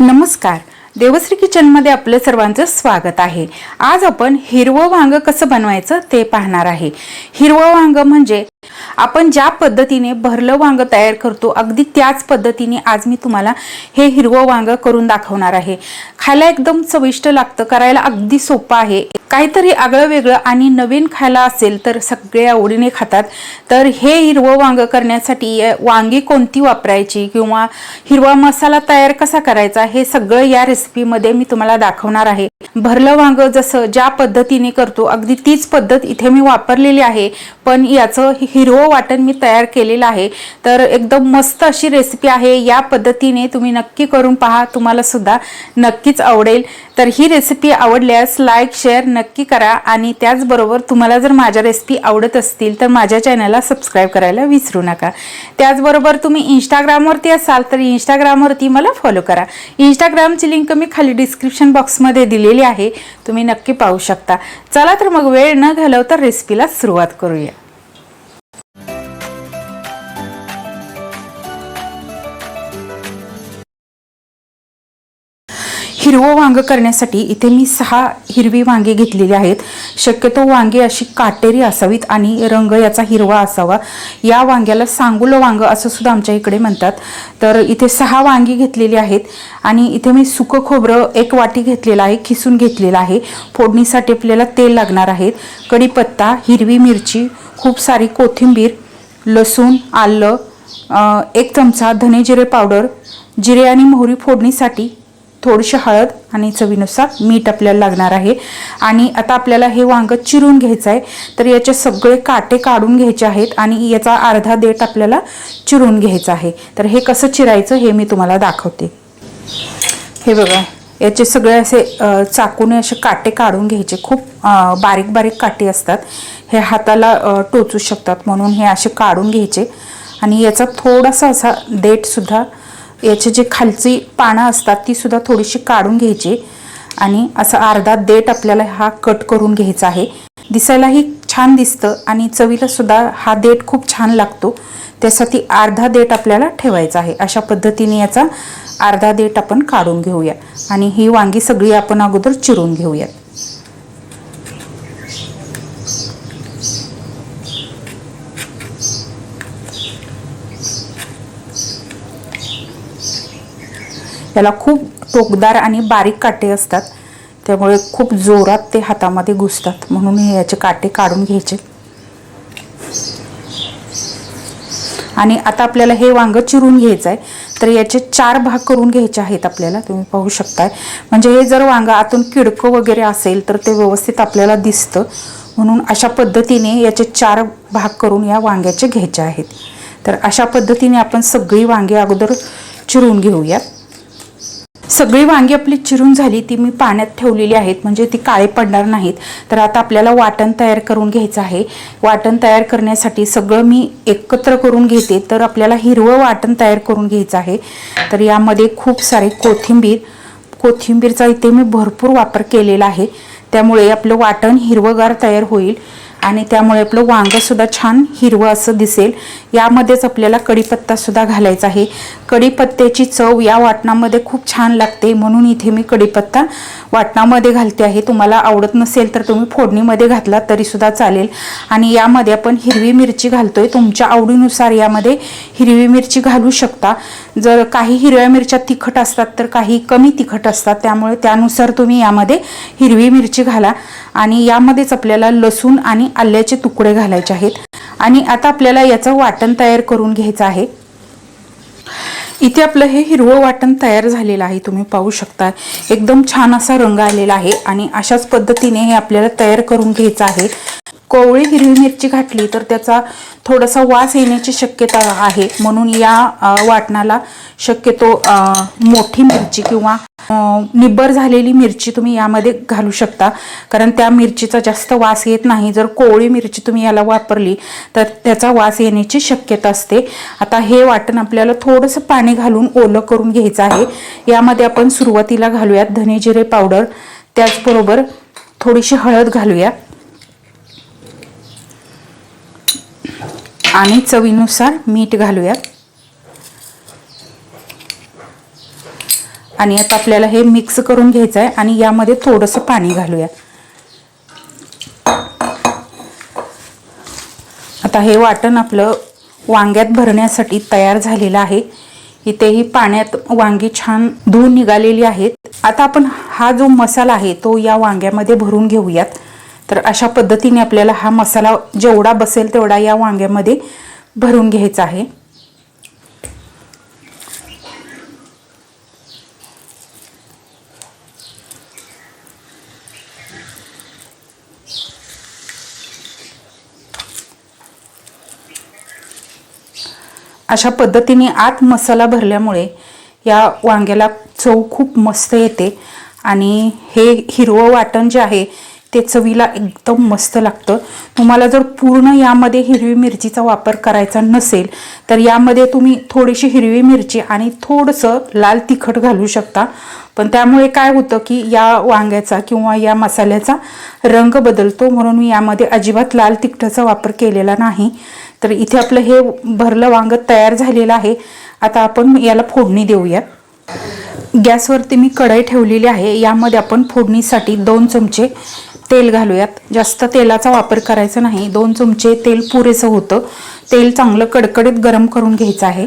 नमस्कार. देवश्री किचनमध्ये आपलं सर्वांचं स्वागत आहे. आज आपण हिरवं वांग कसं बनवायचं ते पाहणार आहे. हिरवं वांग म्हणजे आपण ज्या पद्धतीने भरलं वांग तयार करतो अगदी त्याच पद्धतीने आज मी तुम्हाला हे हिरवं वांग करून दाखवणार आहे. खायला एकदम चविष्ट लागतं करायला अगदी सोपं आहे. काहीतरी आगळं वेगळं आणि नवीन खायला असेल तर सगळे आवडीने खातात. तर हे हिरवं वांग करण्यासाठी वांगी कोणती वापरायची किंवा हिरवा मसाला तयार कसा करायचा हे सगळं या रेसिपीमध्ये मी तुम्हाला दाखवणार आहे. भरलं वांग जसं ज्या पद्धतीने करतो अगदी तीच पद्धत इथे मी वापरलेली आहे. पण याचं हिरवं वाटण मी तयार केलेलं आहे. तर एकदम मस्त अशी रेसिपी आहे. या पद्धतीने तुम्ही नक्की करून पहा. तुम्हाला सुद्धा नक्कीच आवडेल. तर ही रेसिपी आवडल्यास लाईक शेअर नक्की करा आणि त्याचबरोबर तुम्हाला जर माझ्या रेसिपी आवडत असतील तर माझ्या चॅनलला सबस्क्राईब करायला विसरू नका. त्याचबरोबर तुम्ही इंस्टाग्रामवरती असाल तर इंस्टाग्रामवरती मला फॉलो करा. इंस्टाग्रामची लिंक मी खाली डिस्क्रिप्शन बॉक्समध्ये दिलेली आहे. तुम्ही नक्की पाहू शकता. चला तर मग वेळ न घालवता रेसिपीला सुरुवात करूया. हिरवं वांगं करण्यासाठी इथे मी सहा हिरवी वांगे घेतलेली आहेत. शक्यतो वांगे अशी काटेरी असावीत आणि रंग याचा हिरवा असावा. या वांग्याला सांगुलं वांगं असं सुद्धा आमच्या इकडे म्हणतात. तर इथे सहा वांगी घेतलेली आहेत आणि इथे मी सुकं खोबरं एक वाटी घेतलेलं आहे खिसून घेतलेलं आहे. फोडणीसाठी आपल्याला तेल लागणार आहेत कढीपत्ता हिरवी मिरची खूप सारी कोथिंबीर लसूण आलं एक चमचा धने जिरे पावडर जिरे आणि मोहरी फोडणीसाठी थोडीशी हळद आणि चवीनुसार मीठ आपल्याला लागणार आहे. आणि आता आपल्याला हे वांग चिरून घ्यायचं आहे. तर याचे सगळे काटे काढून घ्यायचे आहेत आणि याचा अर्धा देठ आपल्याला चिरून घ्यायचा आहे. तर हे कसं चिरायचं हे मी तुम्हाला दाखवते. हे बघा याचे सगळे असे चाकूने असे काटे काढून घ्यायचे. खूप बारीक बारीक काटे असतात. हे हाताला टोचू शकतात. म्हणून हे असे काढून घ्यायचे. आणि याचा थोडासा असा देठसुद्धा याचे जे खालची पानं असतात ती सुद्धा थोडीशी काढून घ्यायची. आणि असा अर्धा देठ आपल्याला हा कट करून घ्यायचा आहे. दिसायलाही छान दिसतं आणि चवीला सुद्धा हा देठ खूप छान लागतो. त्यासाठी अर्धा देठ आपल्याला ठेवायचा आहे. अशा पद्धतीने याचा अर्धा देठ आपण काढून घेऊया. आणि ही वांगी सगळी आपण अगोदर चिरून घेऊयात. याला खूप टोकदार आणि बारीक काटे असतात. त्यामुळे खूप जोरात ते हातामध्ये घुसतात. म्हणून हे याचे काटे काढून घ्यायचे. आणि आता आपल्याला हे वांगं चिरून घ्यायचं आहे तर याचे चार भाग करून घ्यायचे आहेत आपल्याला. तुम्ही पाहू शकताय. म्हणजे हे जर वांगं आतून किडकं वगैरे असेल तर ते व्यवस्थित आपल्याला दिसतं. म्हणून अशा पद्धतीने याचे चार भाग करून या वांग्याचे घ्यायचे आहेत. तर अशा पद्धतीने आपण सगळी वांगे अगोदर चिरून घेऊयात. सगळी वांगी आपली चिरून झाली ती मी पाण्यात ठेवलेली आहेत म्हणजे ती काळे पडणार नाहीत. तर आता आपल्याला वाटण तयार करून घ्यायचं आहे. वाटण तयार करण्यासाठी सगळं मी एकत्र करून घेते तर आपल्याला हिरवं वाटण तयार करून घ्यायचं आहे. तर यामध्ये खूप सारे कोथिंबीर कोथिंबीरचा इथे मी भरपूर वापर केलेला आहे. त्यामुळे आपलं वाटण हिरवंगार तयार होईल आणि त्यामुळे आपलं वांगंसुद्धा छान हिरवं असं दिसेल. यामध्येच आपल्याला कढीपत्तासुद्धा घालायचा आहे. कढीपत्त्याची चव या वाटणामध्ये खूप छान लागते. म्हणून इथे मी कढीपत्ता वाटणामध्ये घालते आहे. तुम्हाला आवडत नसेल तर तुम्ही फोडणीमध्ये घातला तरीसुद्धा चालेल. आणि यामध्ये आपण हिरवी मिरची घालतोय. तुमच्या आवडीनुसार यामध्ये हिरवी मिरची घालू शकता. जर काही हिरव्या मिरच्या तिखट असतात तर काही कमी तिखट असतात. त्यामुळे त्यानुसार तुम्ही यामध्ये हिरवी मिरची घाला. आणि यामध्येच आपल्याला लसूण आणि आल्याचे तुकडे घालायचे आहेत. आणि आता आपल्याला याचं वाटण तयार करून घ्यायचं आहे. इथे आपलं हे हिरवं वाटण तयार झालेलं आहे तुम्ही पाहू शकता. एकदम छान असा रंग आलेला आहे आणि अशाच पद्धतीने हे आपल्याला तयार करून घ्यायचं आहे. कोवळी हिरवी मिरची घातली तर त्याचा थोडासा वास येण्याची शक्यता आहे. म्हणून या वाटणाला शक्यतो मोठी मिरची किंवा निब्बर झालेली मिरची तुम्ही यामध्ये घालू शकता. कारण त्या मिरचीचा जास्त वास येत नाही. जर कोवळी मिरची तुम्ही याला वापरली तर त्याचा वास येण्याची शक्यता असते. आता हे वाटण आपल्याला थोडंसं पाणी घालून ओलं करून घ्यायचं आहे. यामध्ये आपण सुरुवातीला घालूयात धने जिरे पावडर. त्याचबरोबर थोडीशी हळद घालूया. आणि चवीनुसार मीठ घालूयात. आणि आता आपल्याला हे मिक्स करून घ्यायचं आहे आणि यामध्ये थोडंसं पाणी घालूया आता हे वाटण आपलं वांग्यात भरण्यासाठी तयार झालेलं आहे. इथेही पाण्यात वांगी छान धुवून निघालेली आहेत. आता आपण हा जो मसाला आहे तो या वांग्यामध्ये भरून घेऊयात. तर अशा पद्धतीने आपल्याला हा मसाला जेवढा बसेल तेवढा या वांग्यामध्ये भरून घ्यायचा आहे. अशा पद्धतीने आत मसाला भरल्यामुळे या वांग्याला चव खूप मस्त येते. आणि हे हिरवं वाटण जे आहे ते चवीला एकदम मस्त लागतं. तुम्हाला जर पूर्ण यामध्ये हिरवी मिरचीचा वापर करायचा नसेल तर यामध्ये तुम्ही थोडीशी हिरवी मिरची आणि थोडंसं लाल तिखट घालू शकता. पण त्यामुळे काय होतं की या वांग्याचा किंवा या मसाल्याचा रंग बदलतो म्हणून मी यामध्ये अजिबात लाल तिखटाचा वापर केलेला नाही. तर इथे आपलं हे भरलं वांग तयार झालेलं आहे. आता आपण याला फोडणी देऊया. गॅसवरती मी कढई ठेवलेली आहे. यामध्ये आपण फोडणीसाठी दोन चमचे तेल घालूयात. जास्त तेलाचा वापर करायचा नाही. दोन चमचे तेल पुरेसं होतं. तेल चांगलं कडकडीत गरम करून घ्यायचं आहे.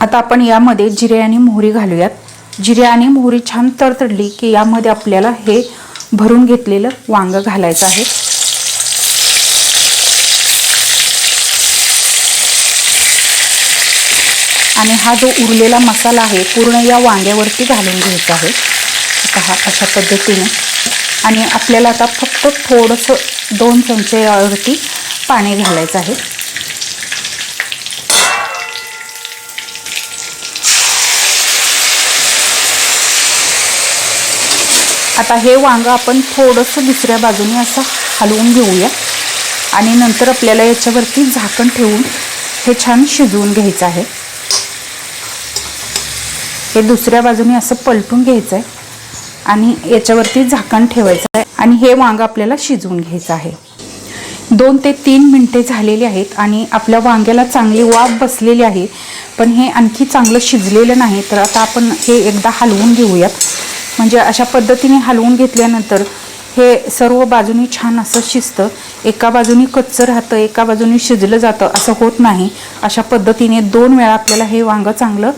आता आपण यामध्ये जिरे आणि मोहरी घालूयात. जिरे आणि मोहरी छान तडतडली की यामध्ये आपल्याला हे भरून घेतलेलं वांगं घालायचं आहे. आणि हा जो उरलेला मसाला आहे पूर्ण या वांग्यावरती घालून घ्यायचा आहे. आता हा अशा पद्धतीने आणि आपल्याला आता फक्त थोडंसं दोन चमचे यावरती पाणी घालायचं आहे. आता हे वांगं आपण थोडंसं दुसऱ्या बाजूने असं हलवून घेऊया. आणि नंतर आपल्याला याच्यावरती झाकण ठेवून हे छान शिजवून घ्यायचं आहे. हे दुसऱ्या बाजूने असं पलटून घ्यायचं आहे आणि याच्यावरती झाकण ठेवायचं आहे. आणि हे वांग आपल्याला शिजवून घ्यायचं आहे. दोन ते तीन मिनटे झालेली आहेत आणि आपल्या वांग्याला चांगली वाफ बसलेली आहे. पण हे आणखी चांगलं शिजलेलं नाही तर आता आपण हे एकदा हलवून घेऊयात. म्हणजे अशा पद्धतीने हलवून घेतल्यानंतर हे सर्व बाजूनी छान असं शिजतं. एका बाजूनी कच्चं राहतं एका बाजूनी शिजलं जातं असं होत नाही. अशा पद्धतीने दोन वेळा आपल्याला हे वांगं चांगलं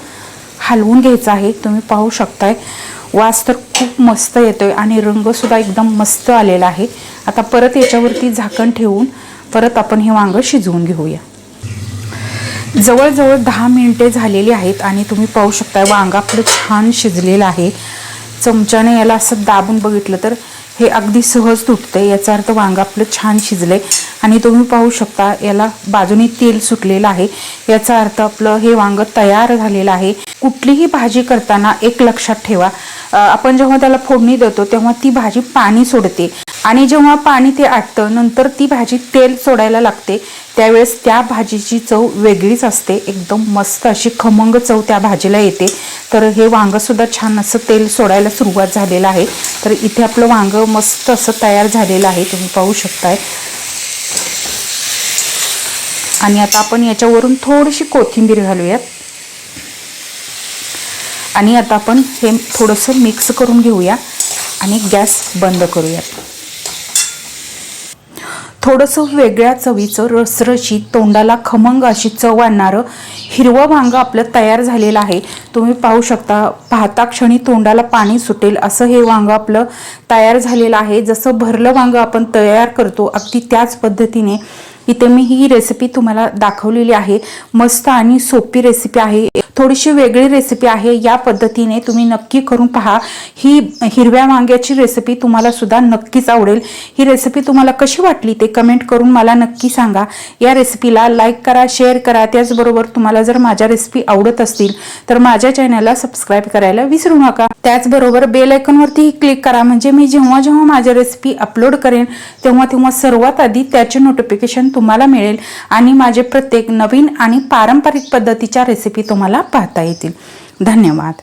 हलवून घ्यायचं आहे. तुम्ही पाहू शकताय. वास तर खूप मस्त येतोय आणि रंगसुद्धा एकदम मस्त आलेला आहे. आता परत याच्यावरती झाकण ठेवून परत आपण हे वांगं शिजवून घेऊया. जवळजवळ दहा मिनिटे झालेली आहेत आणि तुम्ही पाहू शकता वांगा आपलं छान शिजलेलं आहे. चमच्याने याला असं दाबून बघितलं तर हे अगदी सहज तुटतंय याचा अर्थ वांग आपलं छान शिजलंय. आणि तुम्ही पाहू शकता याला बाजूने तेल सुटलेलं आहे. याचा अर्थ आपलं हे वांग तयार झालेलं आहे. कुठलीही भाजी करताना एक लक्षात ठेवा. आपण जेव्हा त्याला फोडणी देतो तेव्हा ती भाजी पाणी सोडते. आणि जेव्हा पाणी ते आटतं नंतर ती भाजी तेल सोडायला लागते. त्यावेळेस त्या भाजीची चव वेगळीच असते. एकदम मस्त अशी खमंग चव त्या भाजीला येते. तर हे वांगंसुद्धा छान असं तेल सोडायला सुरुवात झालेलं आहे. तर इथे आपलं वांगं मस्त असं तयार झालेलं आहे. तुम्ही पाहू शकताय. आणि आता आपण याच्यावरून थोडीशी कोथिंबीर घालूयात. आणि आता आपण हे थोडंसं मिक्स करून घेऊया आणि गॅस बंद करूयात. थोडंसं वेगळ्या चवीचं रसरशीत तोंडाला खमंग अशी चव आणणारं हिरवं वांग आपलं तयार झालेलं आहे. तुम्ही पाहू शकता पाहता क्षणी तोंडाला पाणी सुटेल असं हे वांग आपलं तयार झालेलं आहे. जसं भरलं वांग आपण तयार करतो अगदी त्याच पद्धतीने. इथे मी ही रेसिपी तुम्हाला दाखवलेली आहे. मस्त आणि सोपी रेसिपी आहे. थोडीशी वेगळी रेसिपी आहे. या पद्धतीने तुम्ही नक्की करून पहा. ही हिरव्या वांग्याची रेसिपी तुम्हाला सुद्धा नक्कीच आवडेल. ही रेसिपी तुम्हाला कशी वाटली ते कमेंट करून मला नक्की सांगा. या रेसिपीला लाईक करा शेअर करा. त्याचबरोबर तुम्हाला जर माझ्या रेसिपी आवडत असतील तर माझ्या चॅनलला सबस्क्राईब करायला विसरू नका. त्याचबरोबर बेल आयकॉनवरतीही क्लिक करा. म्हणजे मी जेव्हा जेव्हा माझ्या रेसिपी अपलोड करेन तेव्हा तेव्हा सर्वात आधी त्याचे नोटिफिकेशन तुम्हाला मिळेल. आणि माझे प्रत्येक नवीन आणि पारंपरिक पद्धतीच्या रेसिपी तुम्हाला पाहता येतील. धन्यवाद.